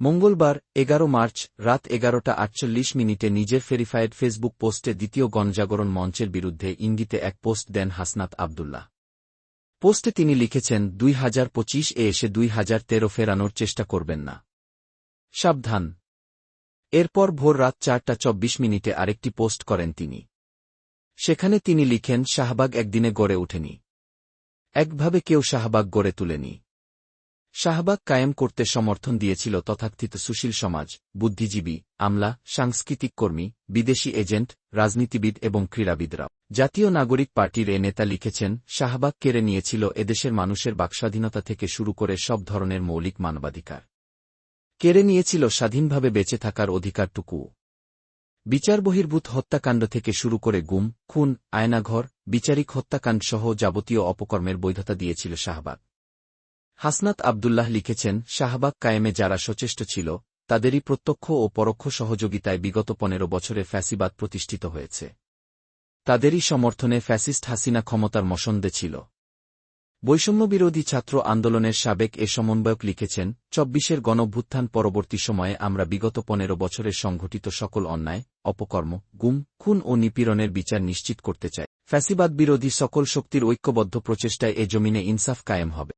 মঙ্গলবার, এগারো মার্চ, রাত এগারোটা আটচল্লিশ মিনিটে নিজের ফেরিফায়েড ফেসবুক পোস্টে দ্বিতীয় গণজাগরণ মঞ্চের বিরুদ্ধে ইঙ্গিতে এক পোস্ট দেন হাসনাত আবদুল্লাহ। পোস্টে তিনি লিখেছেন, দুই হাজার পঁচিশ এ এসে দুই হাজার তেরো ফেরানোর চেষ্টা করবেন না। সাবধান। এরপর ভোর রাত চারটা চব্বিশ মিনিটে আরেকটি পোস্ট করেন তিনি। সেখানে তিনি লিখেন, শাহবাগ একদিনে গড়ে ওঠেনি। একভাবে কেউ শাহবাগ গড়ে তুলেনি। শাহবাগ কায়েম করতে সমর্থন দিয়েছিল তথাকথিত সুশীল সমাজ, বুদ্ধিজীবী, আমলা, সাংস্কৃতিক কর্মী, বিদেশি এজেন্ট, রাজনীতিবিদ এবং ক্রীড়াবিদরাও জাতীয় নাগরিক পার্টির এ নেতা লিখেছেন, শাহবাগ কেড়ে নিয়েছিল এদেশের মানুষের বাকস্বাধীনতা থেকে শুরু করে সব ধরনের মৌলিক মানবাধিকার। কেড়ে নিয়েছিল স্বাধীনভাবে বেঁচে থাকার অধিকারটুকু। বিচার বহির্ভূত হত্যাকাণ্ড থেকে শুরু করে গুম, খুন, আয়নাঘর, বিচারিক হত্যাকাণ্ড সহ যাবতীয় অপকর্মের বৈধতা দিয়েছিল শাহবাগ। হাসনাত আবদুল্লাহ লিখেছেন, শাহবাগ কায়েমে যারা সচেষ্ট ছিল, তাদেরই প্রত্যক্ষ ও পরোক্ষ সহযোগিতায় বিগত পনেরো বছরে ফ্যাসিবাদ প্রতিষ্ঠিত হয়েছে। তাদেরই সমর্থনে ফ্যাসিস্ট হাসিনা ক্ষমতার মসন্দে ছিল। বৈষম্যবিরোধী ছাত্র আন্দোলনের সাবেক এ সমন্বয়ক লিখেছেন, চব্বিশের গণভ্যুত্থান পরবর্তী সময়ে আমরা বিগত পনেরো বছরের সংঘটিত সকল অন্যায়, অপকর্ম, গুম, খুন ও নিপীড়নের বিচার নিশ্চিত করতে চাই। ফ্যাসিবাদ বিরোধী সকল শক্তির ঐক্যবদ্ধ প্রচেষ্টায় এ জমিনে ইনসাফ কায়েম হবে।